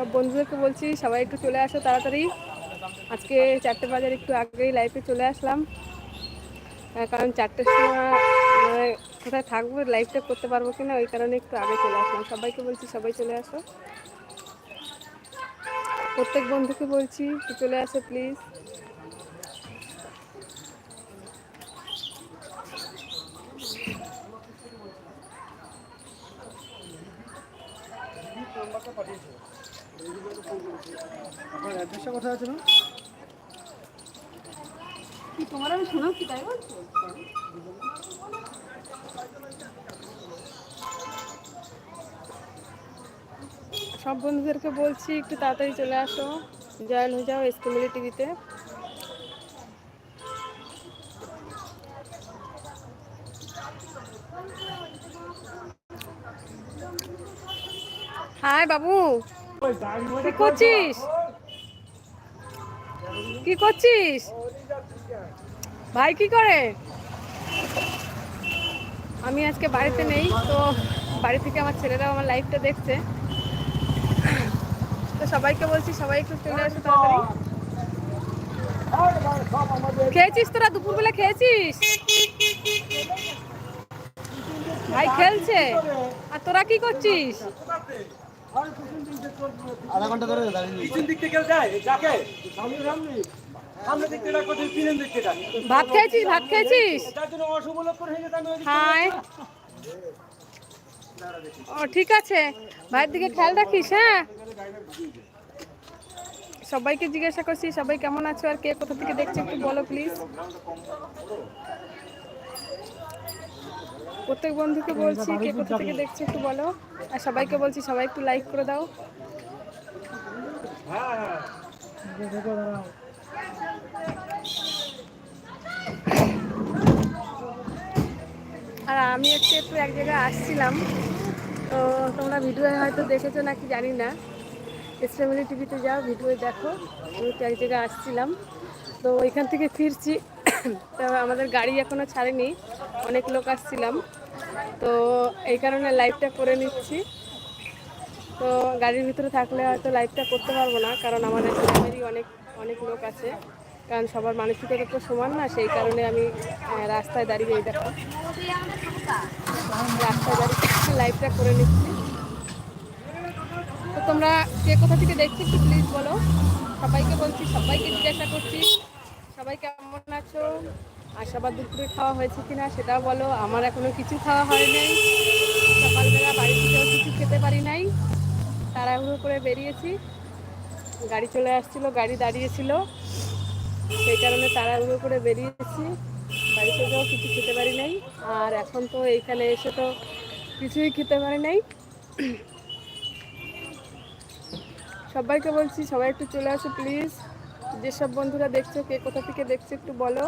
সব বন্ধুদেরকে বলছি, সবাই একটু চলে আসো তাড়াতাড়ি। আজকে চারটে বাজার একটু আগেই লাইফে চলে আসলাম। কারণ চারটের সময় মানে কোথায় থাকব লাইফটা করতে পারব কিনা, ওই কারণে একটু আগে চলে আসলাম। সবাইকে বলছি, সবাই চলে আসো। প্রত্যেক বন্ধুকে বলছি চলে আসো প্লিজ কোথায় আছে না কি তোমার আমি শোনাও কি তাই বলছো? সব বন্ধুদেরকে বলছি একটু তাড়াতাড়ি চলে আসো। জয়েন হয়ে যাও এসকেমিলি টিভিতে। হাই বাবু কি করছিস? কি করছিস? ভাই কি করে? আমি আজকে বাড়িতে নেই, তো বাড়ি থেকে আমার ছেলেরাও আমার লাইফটা দেখছে। তো সবাইকে বলছি, সবাই একটু চলে আসো তাড়াতাড়ি। খেয়েছিস তোরা? দুপুরবেলা খেয়েছিস? ভাই খেলছে। আর তোরা কি করছিস? আধা ঘণ্টা ধরে পিছন দিক থেকে যায়? যাকে? সামনে সামনে। সামনে দিক থেকে ডাকো পিছন দিক থেকে ভাত খেয়েছিস? ভাত খেয়েছিস? তার জন্য অশুভ লক্ষণ হয়ে যেতে আমি ওই দিক থেকে হাই ও ঠিক আছে। ভাইয়ের দিকে খেয়াল রাখিস হ্যাঁ? সবাইকে জিজ্ঞাসা করছি সবাই কেমন আছো আর কে কোথা থেকে দেখছে একটু বলো প্লিজ প্রত্যেক বন্ধুকে বলছি, কে কোথা থেকে দেখছে একটু বলো। আর সবাইকে বলছি, সবাই একটু লাইক করে দাও। আর আমি হচ্ছে একটু এক জায়গায় আসছিলাম। তো তোমরা ভিডিও হয়তো দেখেছ নাকি জানি না। ফ্যামিলি টিভিতে যাও ভিডিও দেখো। আমি একটু এক জায়গায় আসছিলাম। তো ওইখান থেকে ফিরছি। তো আমাদের গাড়ি এখনও ছাড়েনি। অনেক লোক আসছিলাম। তো এই কারণে লাইভটা করে নিচ্ছি। তো গাড়ির ভিতরে থাকলে হয়তো লাইভটা করতে পারব না, কারণ আমাদের গ্রামেরই অনেক অনেক লোক আছে। কারণ সবার মানসিকতা তো সমান না, সেই কারণে আমি রাস্তায় দাঁড়িয়ে এই দেখো। রাস্তায় দাঁড়িয়ে লাইভটা করে নিচ্ছি। তো তোমরা কে কোথা থেকে দেখছি একটু প্লিজ বলো। সবাইকে বলছি, সবাইকে জিজ্ঞাসা করছি। সবাই কেমন আছো? সবার দুপুরে খাওয়া হয়েছে কিনা সেটাও বলো। আমার এখনও কিছু খাওয়া হয় নাই। সকালবেলা বাড়ি থেকেও কিছু খেতে পারি নাই। তাড়াহুড়ো করে বেরিয়েছি। গাড়ি চলে আসছিল, গাড়ি দাঁড়িয়েছিল। সেই কারণে তাড়াহুড়ো করে বেরিয়েছি। বাড়ি থেকেও কিছু খেতে পারি নাই। আর এখন তো এইখানে এসে তো কিছুই খেতে পারি নাই। সবাইকে বলছি, সবাই একটু চলে আসো প্লিজ যেসব বন্ধুরা দেখছ, কে কোথা থেকে দেখছ একটু বলো।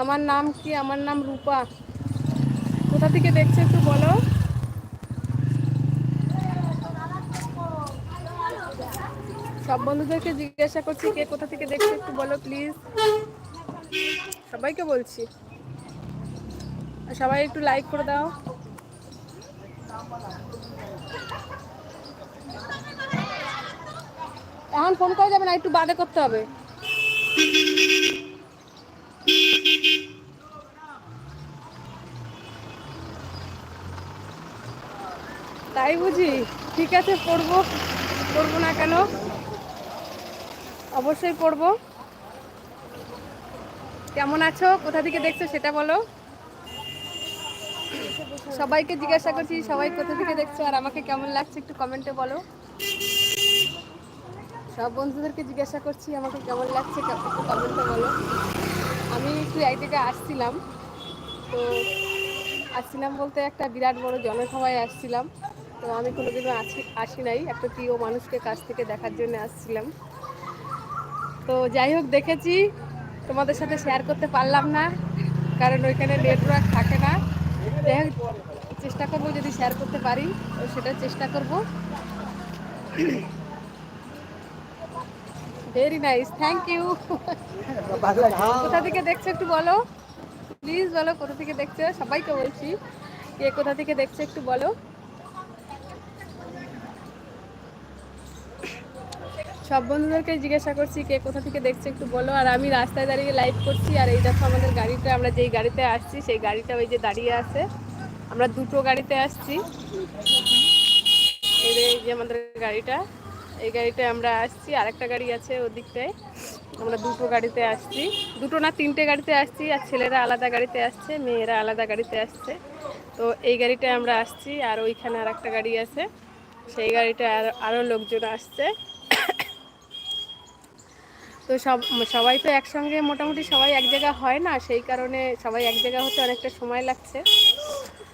আমার নাম কি? আমার নাম রূপা। কোথা থেকে দেখছ একটু বলো? সব বন্ধুদেরকে জিজ্ঞাসা করছি, কে কোথা থেকে দেখছ একটু বলো প্লিজ সবাইকে বলছি। সবাই একটু লাইক করে দাও। এখন ফোন করা যাবে না, একটু বাদে করতে হবে। তাই বুঝি? ঠিক আছে, পড়ব। পড়ব না কেন? অবশ্যই পড়ব। কেমন আছো? কোথা থেকে দেখছ সেটা বলো। সবাইকে জিজ্ঞাসা করছি, সবাই কোথা থেকে দেখছ আর আমাকে কেমন লাগছে একটু কমেন্টে বলো। সব বন্ধুদেরকে জিজ্ঞাসা করছি, আমাকে কেমন লাগছে একটু কমেন্টে বলো। আমি একটু এক জায়গায় আসছিলাম। তো আসছিলাম বলতে একটা বিরাট বড় জনসভায় আসছিলাম। তো আমি কোনোদিনও আসি আসি নাই। একটা প্রিয় মানুষকে কাছ থেকে দেখার জন্য আসছিলাম। তো যাই হোক, দেখেছি। তোমাদের সাথে শেয়ার করতে পারলাম না, কারণ ওইখানে নেটওয়ার্ক থাকে না। চেষ্টা করব যদি শেয়ার করতে পারি, তো সেটা চেষ্টা করব। ভেরি নাইস থ্যাংক ইউ কোথা থেকে দেখছ একটু বলো? প্লিজ বলো, কোথা থেকে দেখছ? সবাইকে বলছি। কে কোথা থেকে দেখছ একটু বলো। সব বন্ধুদেরকে জিজ্ঞাসা করছি, কে কোথা থেকে দেখছে একটু বলো। আর আমি রাস্তায় দাঁড়িয়ে লাইভ করছি, আর এই দেখো আমাদের গাড়িটা আমরা যেই গাড়িতে আসছি, সেই গাড়িটা ওই যে দাঁড়িয়ে আছে। আমরা দুটো গাড়িতে আসছি। এই যে- আমাদের গাড়িটা, এই গাড়িটায় আমরা আসছি আর একটা গাড়ি আছে ওদিকটায়। আমরা দুটো গাড়িতে আসছি। দুটো না, তিনটে গাড়িতে আসছি, আর ছেলেরা আলাদা গাড়িতে আসছে, মেয়েরা আলাদা গাড়িতে আসছে। তো এই গাড়িটায় আমরা আসছি, আর ওইখানে আর একটা গাড়ি আছে। সেই গাড়িটা আর আরও লোকজন আসছে। তো সব, সবাই তো একসঙ্গে মোটামুটি সবাই এক জায়গা হয় না, সেই কারণে সবাই এক জায়গা হতে অনেকটা সময় লাগছে।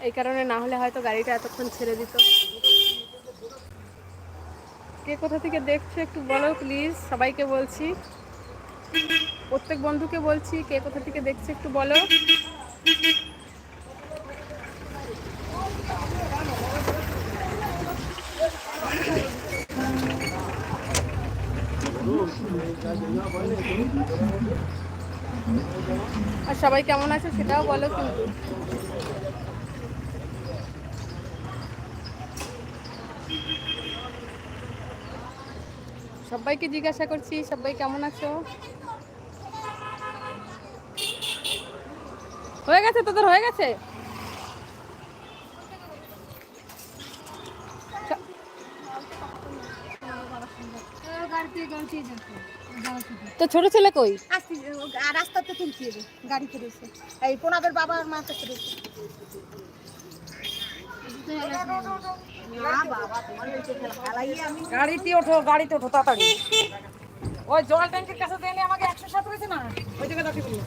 এই কারণে না হলে হয়তো গাড়িটা এতক্ষণ ছেড়ে দিত। কে কোথা থেকে দেখছে একটু বলো প্লিজ, সবাইকে বলছি। প্রত্যেক বন্ধুকে বলছি, কে কোথা থেকে দেখছে একটু বলো। আর সবাই কেমন আছে সেটাও বলো কিন্তু। সবাইকে জিজ্ঞাসা করছি সবাই কেমন আছো? হয়ে গেছে তোদের হয়ে গেছে? তো ছোট ছেলে কই রাস্তাতে তুলছি গাড়িতে রয়েছে এই প্রণবের বাবা আর মার কাছে রয়েছে না। গাড়িতে ওঠো গাড়িতে ওঠো তাড়াতাড়ি ওই জল ট্যাঙ্কির কাছে দেনে আমাকে একশো সাত হয়েছে না ওই জায়গায় দেখে বলল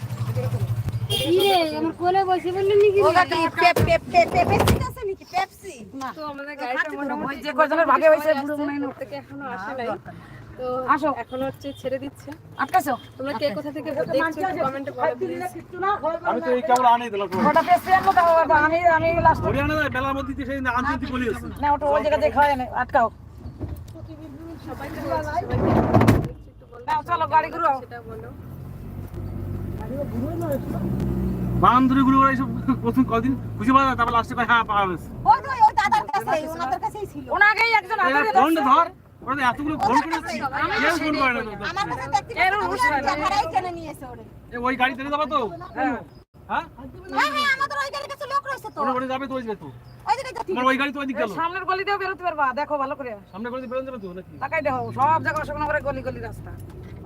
ওটা কি পেপ পেপ পেপ পেপসি আছে নাকি পেপসি তো আমাদের গাড়িটা মোটামুটি ওই যে কয়জনের ভাগে হয়েছে বুড়ো মনে হয় থেকে এখনও আসে নাই তো আসো। এখন হচ্ছে ছেড়ে দিচ্ছে। আটকাছো? তোমরা কে কোথা থেকে দেখছ কমেন্টে বলো আমি তো এই কেবল আনি দিলাম ওটা পেছনে আনব তাও আমি আমি লাস্ট ধরে আনা যায় মেলার মধ্যে সেই আনতে বলি না ওটা ওই জায়গা দিয়ে খাওয়াই না আটকাও। সবাইকে সবাইকে একটু বলো নাও চলো গাড়ি ঘুরাও। সেটা বলো। বান্দরি গুলো এইসব প্রথম কদিন খুঁজে পাওয়া যায় তারপর লাস্টে হ্যাঁ পাওয়া গেছে। ওই ওই দাদার কাছে ওনাদের কাছেই ছিল। ওনাকেই একজন ধর। ওরা তো এতগুলো ফোন করে কেউ ফোন করে না ওই গাড়ি যাব তো? হ্যাঁ। হ্যাঁ? হ্যাঁ হ্যাঁ আমাদের ওই গাড়ির কাছে লোক রয়েছে তো। ওরা যাবে তো ওই যাবে তো। গাড়ি তো ওই গেল। সামনের গলি দিয়েও বেরোতে পারবা। দেখো ভালো করে। সামনে করে বেরোতে যাবে তো নাকি? তাকাই দেখো সব জায়গা অশোকনগরের করে গলি গলি রাস্তা।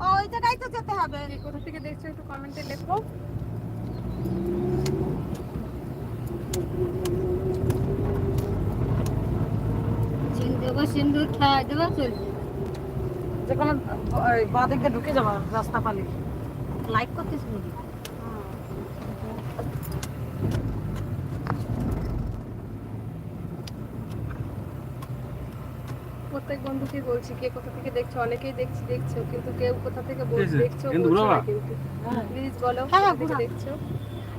ওই জায়গায় তো যেতে হবে। কে কোথা থেকে দেখছ একটু কমেন্টে লেখো। যে কোনো ওই বাঁ ঢুকে যাবা রাস্তা পালি। লাইক করতেছি নাকি? প্রত্যেক বন্ধুকে বলছি কে কোথা থেকে দেখছ? অনেকেই দেখছি দেখছ কিন্তু কেউ কোথা থেকে বল- দেখছ বলছো না কিন্তু। প্লিজ বলো হ্যাঁ, কোথা হ্যাঁ, থেকে দেখছ?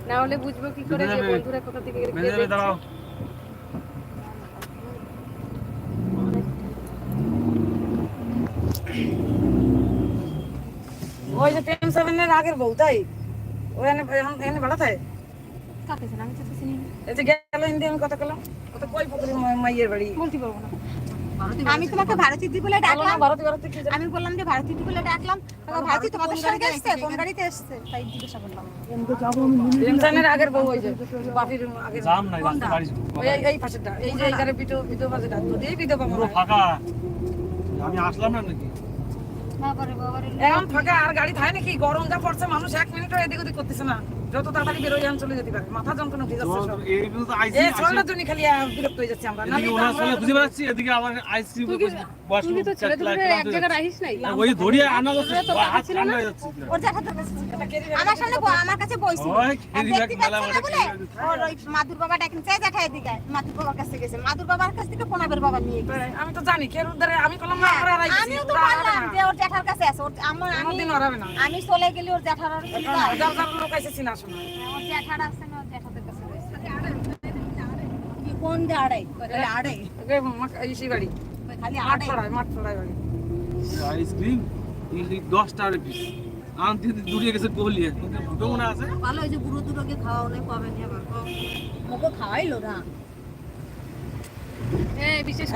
না হলে বুঝব কি করে যে বন্ধুরা কোথা থেকে দেখছে দাঁড়াও ওই যে সেভেনের আগের বউ তাই? ওই এনে এখন এনে বেড়াতে কাকে আমি তো চিনি এই যে গেল হিন্দি আমি কথা কলাম কত কই পুকুরি মাইয়ের বাড়ি? বলতে পারব না। আমি তোমাকে ভারতী দি বলে ডাকলাম। ভারতী ভারতী কি আমি বললাম যে ভারতী দি বলে ডাকলাম তখন ভারতী তোমাদের সঙ্গে এসছে? কোন গাড়িতে এসছে? তাই জিজ্ঞাসা করলাম। টেনশনের আগের বউ ওই যে বাপির আগের জাম নাই এই- এই পাশেরটা এই যে বিটো বিটো এই বিধবা মনে পুরো হয়। ফাঁকা। আমি আসলাম না নাকি? এখন ফাঁকা, আর গাড়ি থাকে নাকি? গরম যা পড়ছে, মানুষ এক মিনিটও এদিক ওদিক করতেছে না। যত তাড়াতাড়ি বেরোয় চলে যেতে পারে মাথা যন্ত্রণা উঠে যাচ্ছে সব। এই তো চলার জন্য খালি বিরক্ত হয়ে যাচ্ছে আমরা। না বেড়াচ্ছি এদিকে আমার আইসি তুমি তো ছেলে ধরে এক জায়গায় রাখিস নাই। ওই ধরিয়ে আনা যাচ্ছে তো হাত ছিল না? হয়ে যাচ্ছে। ওর কাছে ছিল। আমার সামনে আমার কাছে বইছিল। ওই দেখতে ব্যাগ না বলে ওর ওই মাদুর বাবা ডাকেন চাই জ্যাঠা এদিকে। মাদুর বাবার কাছে গেছে। মাদুর বাবার কাছ থেকে কোনাবের বাবা নিয়ে গেছে। আমি তো জানি কের উদ্ধারে আমি কলম না আমরা রাখছি আমিও তো বললাম যে ওর জ্যাঠার কাছে আছে। ওর আমার আমি আমি চলে গেলি ওর জ্যাঠার আর লোক আছে চিনা শোনা ওর জ্যাঠার আছে না ওর জ্যাঠাদের কাছে রয়েছে। কি কোন যে আড়াই আড়াই ওকে গেছে আছে ভালো হয়েছে বুড়ো দুটোকে খাওয়াও নাই পাবেন আবার মোকে খাওয়াইলো না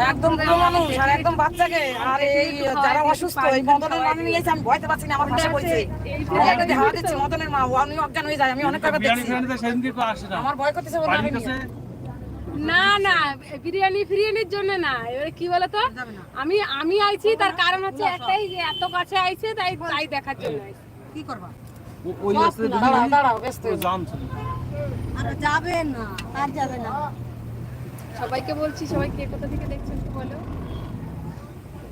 একদম বুড়ো মানুষ আর একদম বাচ্চাকে। আর এই যারা অসুস্থ এই মদনের মা নিয়েছে আমি ভয়তে পাচ্ছি না আমার ভাষা বলছে। এই একটা হাওয়া দিচ্ছে মদনের মা আমি অজ্ঞান হয়ে যায় আমি অনেক কয়বার দেখছি। না। আমার ভয় করতেছে বলে আমি না না বিরিয়ানি ফিরিয়ানির জন্য না। এবারে কি বলতো? আমি আমি আইছি তার কারণ হচ্ছে একটাই যে এত কাছে আইছে তাই তাই দেখার জন্য কি করবা? ও- ওই রাস্তায় দাঁড়াও দাঁড়াও ব্যস্ত হয়ে যাও। জাম ছিল আর যাবে না আর যাবে না। সবাইকে বলছি সবাই কে কোথা থেকে দেখছেন একটু বলো।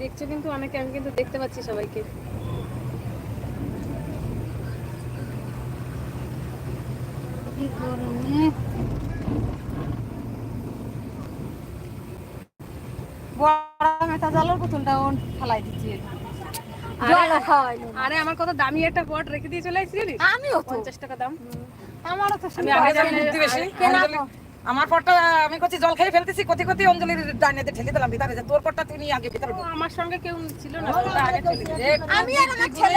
দেখছ কিন্তু অনেকে আমি কিন্তু দেখতে পাচ্ছি সবাইকে। কি গরমে আরে আমার কত দামি একটা পট রেখে দিয়ে চলে আসছি জানিস? আমিও পঞ্চাশ টাকা দাম। আমারও তো আমি আগে বেশি আমার পরটা আমি করছি জল খেয়ে ফেলতেছি কতি কতি অঞ্জলির ডাইনেতে ঠেলে দিলাম ভিতরে যে তোর পরটা তুই আগে ভিতরে ঢুক। আমার সঙ্গে কেউ ছিল না চলে। আমি আর আমার ছেলে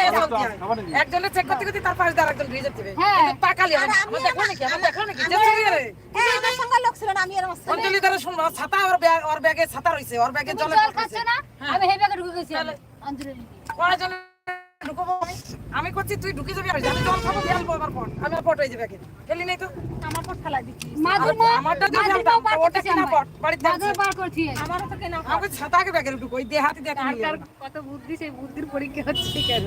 একজনের চেক করতে করতে তার পাশে আরেকজন রিজেক্ট দিবে। হ্যাঁ। তাকালি আর আমি আমি আমার দেখো আর- নাকি? আমার দেখো নাকি? যে চুরি রে হ্যাঁ আমার সঙ্গে লোক ছিল না আমি আর আমার ছেলে। অঞ্জলি দ্বারা শুনব ছাতা ওর ব্যাগ ওর ব্যাগে ছাতা রইছে ওর ব্যাগে জল খাচ্ছে না? আমি হেবে করে ঢুকে গেছি অঞ্জলি। কয়জন ঢুকবো আমি। আমি করছি তুই ঢুকে যাবি আমি জানি জল খাব ফেলব আমার পট আমি পট হয়ে যাবে ফেলি নাই তো? আমার পর ফেলাই দিচ্ছি আমারটা দিয়ে ফেলতাম তো ওটা কিনা পট বাড়িতে। মাদুর বার করছি আমারও তো কেনা আমাকে ছাতাকে ব্যাগে ঢুকো ওই দিয়ে হাতে দিয়ে কার কত বুদ্ধি সেই বুদ্ধির পরীক্ষা হচ্ছে কেন?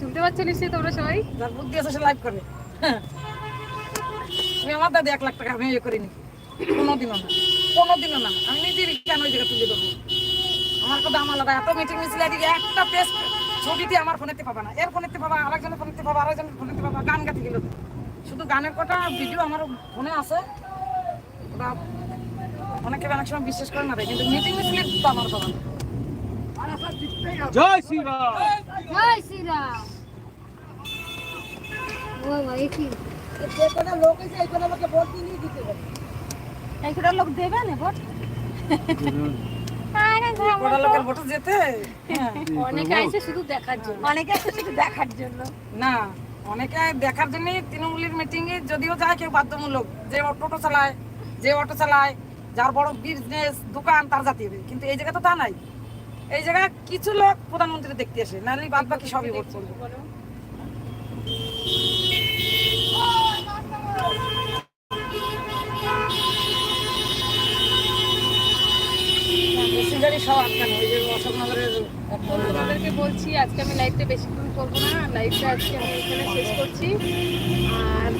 শুনতে পাচ্ছ নিশ্চয়ই তোমরা সবাই? যার বুদ্ধি আছে সে লাইভ করবে হ্যাঁ। আমি আমার দাদি এক লাখ টাকা আমি ইয়ে করিনি। কোনোদিনও না। কোনোদিনও না। আমি নিজের কেন ওই জায়গা তুলে দেবো আমার কথা আমার লাগা এত মিটিং মিছিল এদিকে একটা পেজ ছবিতে আমার ফোনেতে পাবা না। এর ফোনেতে পাবা আরেকজনের ফোনেতে পাবা আরেকজনের ফোনেতে পাবা গান গাতে গেল। শুধু গানের কটা ভিডিও আমার ফোনে আছে। ওটা অনেকে অনেক সময় বিশ্বাস করে না কিন্তু মিটিং মিছিল তো আমার পাবা না। জয় শ্রীরাম। জয় শ্রীরাম। ও ভাই কি? এই কটা লোক দেবে না ভোট? লোকের ভোটে যেতে? হ্যাঁ। অনেকে আইছে শুধু দেখার জন্য। অনেকে আছে শুধু দেখার জন্য। না অনেকে দেখার জন্য তৃণমূলের মিটিং এ যদিও যায় কেউ বাধ্যমূলক যে টোটো চালায় যে অটো চালায় যার বড় বিজনেস দোকান তার জাতীয় কিন্তু এই জায়গা তো তা নাই। এই জায়গা কিছু লোক প্রধানমন্ত্রী দেখতে আসে নাহলে বাদ বাকি সবই করছে করবে সব আটকানো ওই যে অশোকনগরের তো বলছি আজকে আমি লাইভটা বেশিক্ষণ করব না। লাইভটা আজকে আমি এখানে শেষ করছি। আর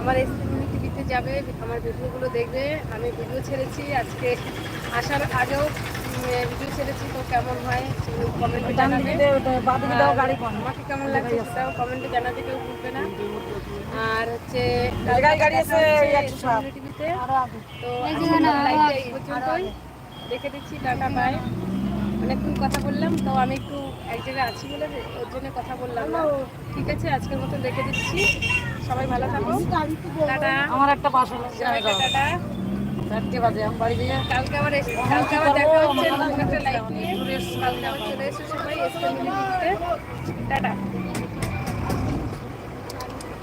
আমার এসএমনি টিভিতে যাবে আমার ভিডিওগুলো দেখবে। আমি ভিডিও ছেড়েছি আজকে আসার আগেও ভিডিও ছেড়েছি তো কেমন হয় সেগুলো কমেন্টে জানাবে। আমাকে কেমন লাগছে সেটাও কমেন্টে জানাতে কেউ ভুলবে না। আর হচ্ছে দেখে দিচ্ছি টাটা বাই। অনেকক্ষণ কথা বললাম তো আমি একটু এক জায়গায় আছি বলে ওর জন্য কথা বললাম না। ঠিক আছে আজকের মতো দেখে দিচ্ছি। সবাই ভালো থাকো। টাটা। আমার একটা বাস টাটা। চারটে বাজে আমি বাড়ি দিয়ে কালকে আবার এস- কালকে আবার দেখা হচ্ছে একটা লাইভ নিয়ে। কালকে আবার চলে এসো সবাই এসে টাটা।